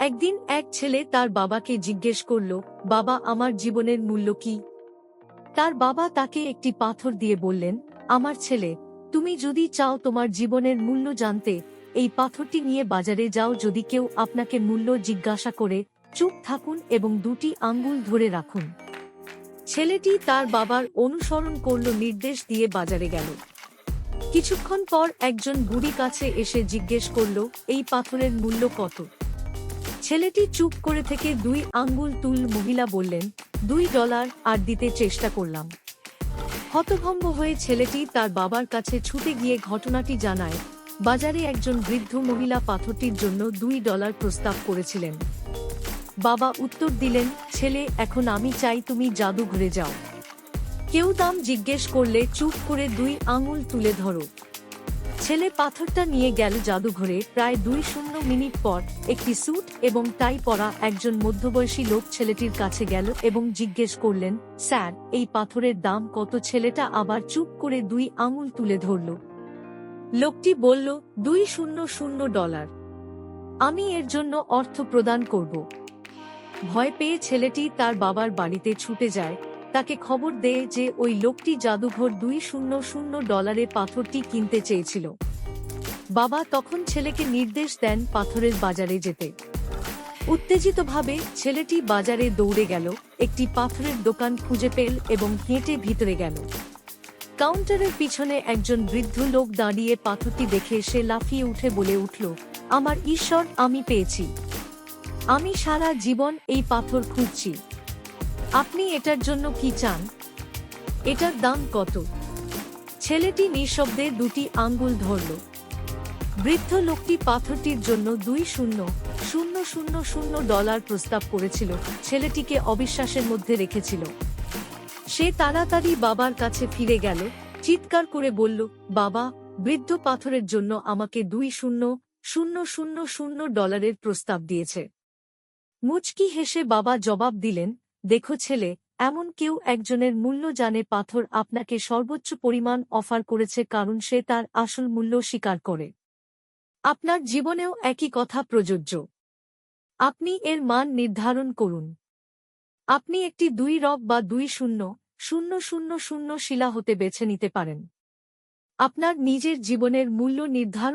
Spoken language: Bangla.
একদিন এক ছেলে তার বাবাকে জিজ্ঞেস করল, বাবা, আমার জীবনের মূল্য কি? তার বাবা তাকে একটি পাথর দিয়ে বললেন, আমার ছেলে, তুমি যদি চাও তোমার জীবনের মূল্য জানতে, এই পাথরটি নিয়ে বাজারে যাও যদি কেউ আপনাকে মূল্য জিজ্ঞাসা করে, চুপ থাকুন এবং দুটি আঙ্গুল ধরে রাখুন। ছেলেটি তার বাবার অনুসরণ করল নির্দেশ দিয়ে বাজারে গেল। কিছুক্ষণ পর একজন বুড়ি কাছে এসে জিজ্ঞেস করল, এই পাথরের মূল্য কত? ছেলেটি চুপ করে থেকে দুই আঙ্গুল তুল মহিলা বললেন, দুই ডলার আর দিতে চেষ্টা করলাম। হতভম্ব হয়ে ছেলেটি তার বাবার কাছে ছুটে গিয়ে ঘটনাটি জানায়। বাজারে একজন বৃদ্ধ মহিলা পাথরটির জন্য দুই ডলার প্রস্তাব করেছিলেন। বাবা উত্তর দিলেন, ছেলে, এখন আমি চাই তুমি জাদু ঘুরে যাও। কেউ দাম জিজ্ঞেস করলে চুপ করে দুই আঙুল তুলে ধরো। ছেলে পাথরটা নিয়ে গেল জাদুঘরে প্রায় দুই শূন্য মিনিট পর একটি স্যুট এবং টাই পরা একজন মধ্যবয়সী লোক ছেলেটির কাছে গেল এবং জিজ্ঞেস করলেন, স্যার, এই পাথরের দাম কত? ছেলেটা আবার চুপ করে দুই আঙুল তুলে ধরল। লোকটি বলল, দুই শূন্য শূন্য ডলার। আমি এর জন্য অর্থ প্রদান করব। ভয় পেয়ে ছেলেটি তার বাবার বাড়িতে ছুটে যায় তাকে খবর দেয় যে ওই লোকটি জাদুঘর দুই শূন্য শূন্য ডলারে পাথরটি কিনতে চেয়েছিল। বাবা তখন ছেলেকে নির্দেশ দেন পাথরের বাজারে যেতে। উত্তেজিতভাবে ছেলেটি বাজারে দৌড়ে গেল, একটি পাথরের দোকান খুঁজে পেল এবং হেঁটে ভিতরে গেল। কাউন্টারের পিছনে একজন বৃদ্ধ লোক দাঁড়িয়ে পাথরটি দেখে সে লাফিয়ে উঠে বলে উঠল, আমার ঈশ্বর, আমি পেয়েছি। আমি সারা জীবন এই পাথর খুঁজছি। আপনি এটার জন্য কি চান? এটার দাম কত? ছেলেটি নিঃশব্দে দুটি আঙ্গুল ধরল। বৃদ্ধ লোকটি পাথরটির জন্য দুই শূন্য শূন্য শূন্য শূন্য ডলার প্রস্তাব করেছিল, ছেলেটিকে অবিশ্বাসের মধ্যে রেখেছিল। সে তাড়াতাড়ি বাবার কাছে ফিরে গেল, চিৎকার করে বলল, বাবা, বৃদ্ধ পাথরের জন্য আমাকে দুই শূন্য শূন্য শূন্য শূন্য ডলারের প্রস্তাব দিয়েছে। মুচকি হেসে বাবা জবাব দিলেন দেখো ছেলে, এমন কেউ একজনের মূল্য জানে পাথর আপনাকে সর্বোচ্চ পরিমাণ অফার করেছে কারণ সে তার আসল মূল্য স্বীকার করে। আপনার জীবনেও একই কথা প্রযোজ্য। আপনি এর মান নির্ধারণ করুন। আপনি একটি দুই রব বা দুই শূন্য শূন্য শূন্য শূন্য শিলা হতে বেছে নিতে পারেন। আপনার নিজের জীবনের মূল্য নির্ধারণ